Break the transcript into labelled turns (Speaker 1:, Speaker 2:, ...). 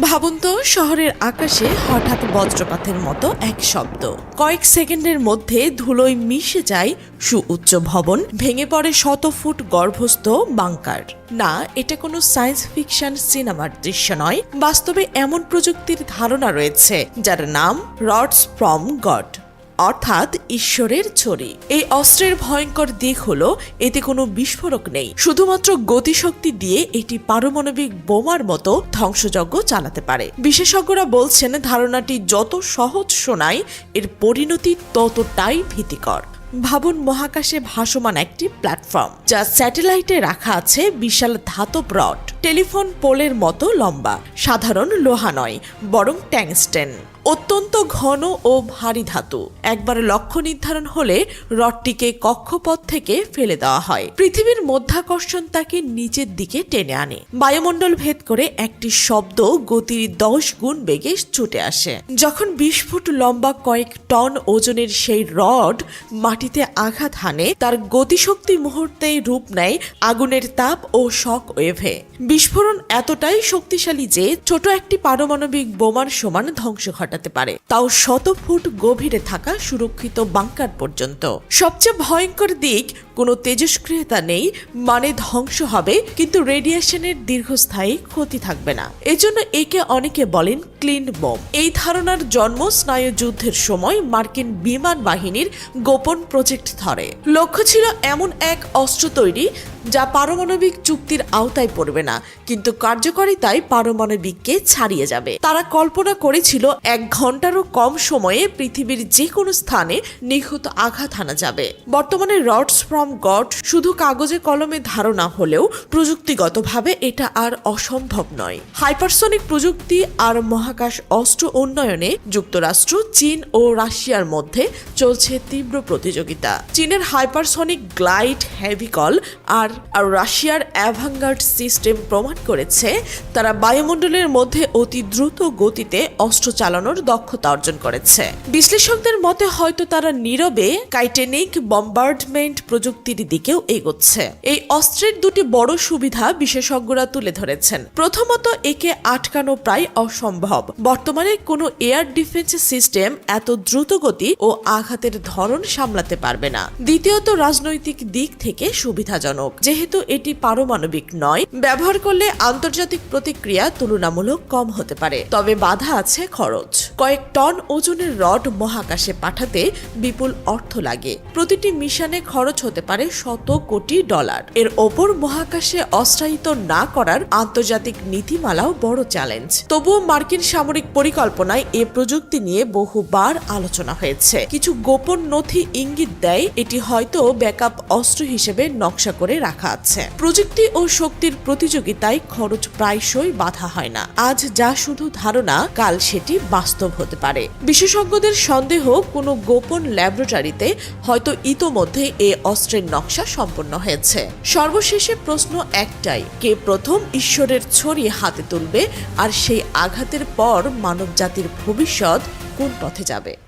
Speaker 1: ভাবুন তো, শহরের আকাশে হঠাৎ বজ্রপাতের মতো এক শব্দ। কয়েক সেকেন্ডের মধ্যে ধুলোয় মিশে যায় সুউচ্চ ভবন, ভেঙে পড়ে শত ফুট গর্ভস্থ বাংকার। না, এটা কোনো সায়েন্স ফিকশন সিনেমার দৃশ্য নয়, বাস্তবে এমন প্রযুক্তির ধারণা রয়েছে, যার নাম রডস ফ্রম গড। অর্থাৎ ঈশ্বরের ছড়ি। এই অস্ত্রের ভয়ঙ্কর দিক হলো, এতে কোনো বিস্ফোরক নেই। শুধুমাত্র গতিশক্তি দিয়ে এটি পারমাণবিক বোমার মতো ধ্বংসযজ্ঞ চালাতে পারে। বিশেষজ্ঞরা বলছেন, ধারণাটি যত সহজ শোনায়, এর পরিণতি ততটাই ভীতিকর। ভাবুন, মহাকাশে ভাসমান একটি প্ল্যাটফর্ম, যা স্যাটেলাইটে রাখা আছে বিশাল ধাতব রড। টেলিফোন পোলের মতো লম্বা। সাধারণ লোহা নয়, বরং ট্যাংস্টেন। অত্যন্ত ঘন ও ভারী ধাতু। একবার লক্ষ্য নির্ধারণ হলে রডটিকে কক্ষপথ থেকে ফেলে দেওয়া হয়। পৃথিবীর মধ্যাকর্ষণ তাকে নিচের দিকে টেনে আনে। বায়ুমণ্ডল ভেদ করে একটি শব্দ গতির দশ গুণ বেগে ছুটে আসে। যখন বিশ ফুট লম্বা কয়েক টন ওজনের সেই রড মাটিতে আঘাত হানে, তার গতিশক্তি মুহূর্তেই রূপ নেয় আগুনের তাপ ও শক ওয়েভে। বিস্ফোরণ এতটাই শক্তিশালী যে ছোট একটি পারমাণবিক বোমার সমান ধ্বংস ঘটাতে পারে। তাও শত ফুট গভীরে থাকা সুরক্ষিত বাংকার পর্যন্ত। সবচেয়ে ভয়ঙ্কর দিক, কোনো তেজস্ক্রিয়তা নেই মানে ধ্বংস হবে, কিন্তু রেডিয়েশনের দীর্ঘস্থায়ী ক্ষতি থাকবে না। এজন্য একে অনেকে বলেন ক্লিন বোম। এই ধারণার জন্ম স্নায়ু যুদ্ধের সময় মার্কিন বিমান বাহিনীর গোপন প্রজেক্ট ধরে। লক্ষ্য ছিল এমন এক অস্ত্র তৈরি, যা পারমাণবিক চুক্তির আওতায় পড়বে না, কিন্তু কার্যকারিতায় পারমাণবিককে ছাড়িয়ে যাবে। তারা কল্পনা করেছিল এক ঘন্টারও কম সময়ে পৃথিবীর যে কোনো স্থানে নিখুঁত আঘাত হানা যাবে। বর্তমানে রডস ফ্রম গড শুধু কাগজে কলমে ধারণা হলেও প্রযুক্তিগতভাবে এটা আর অসম্ভব নয়। হাইপারসনিক প্রযুক্তি আর মহাকাশ অস্ত্র উন্নয়নে যুক্তরাষ্ট্র, চীন ও রাশিয়ার মধ্যে চলছে তীব্র প্রতিযোগিতা। চীনের হাইপারসনিক গ্লাইড হ্যাভিকল আর আর রাশিয়ার অ্যাভাঙ্গার্ড সিস্টেম প্রমাণ করেছে, তারা বায়ুমণ্ডলের মধ্যে অতি দ্রুত গতিতে অস্ত্র চালানোর দক্ষতা অর্জন করেছে। বিশ্লেষকদের মতে হয়তো তারা নীরবে কাইটেনিক বম্বার্ডমেন্ট প্রযুক্তির দিকেও এগোচ্ছে। এই অস্ত্রের দুটি বড় সুবিধা বিশেষজ্ঞরা তুলে ধরেছেন। প্রথমত, একে আটকানো প্রায় অসম্ভব। বর্তমানে কোনো এয়ার ডিফেন্স সিস্টেম এত দ্রুত গতি ও আঘাতের ধরন সামলাতে পারবে না। দ্বিতীয়ত, রাজনৈতিক দিক থেকে সুবিধাজনক। যেহেতু এটি পারমাণবিক নয়, ব্যবহার করলে আন্তর্জাতিক প্রতিক্রিয়া তুলনামূলক কম হতে পারে। তবে বাধা আছে খরচ। কয়েক টন ওজনের রড মহাকাশে পাঠাতে বিপুল অর্থ লাগে। প্রতিটি মিশনে খরচ হতে পারে শত কোটি ডলার। এর ওপর মহাকাশে অস্ত্রায়িত না করার আন্তর্জাতিক নীতিমালাও বড় চ্যালেঞ্জ। তবুও মার্কিন সামরিক পরিকল্পনায় এ প্রযুক্তি নিয়ে বহুবার আলোচনা হয়েছে। কিছু গোপন নথি ইঙ্গিত দেয়, এটি হয়তো ব্যাকআপ অস্ত্র হিসেবে নকশা করে রাখা আছে। প্রযুক্তি ও শক্তির প্রতিযোগিতায় খরচ প্রায়শই বাধা হয় না। আজ যা শুধু ধারণা, কাল সেটি বাস্তব। হতে পারে। বিশেষজ্ঞদের সন্দেহ, কোনো গোপন ল্যাবরেটরিতে হয়তো ইতোমধ্যে এ অস্ত্রের নকশা সম্পন্ন হয়েছে। সর্বশেষে প্রশ্ন একটাই, কে প্রথম ঈশ্বরের ছড়ি হাতে তুলবে আর সেই আঘাতের পর মানবজাতির ভবিষ্যৎ কোন পথে যাবে?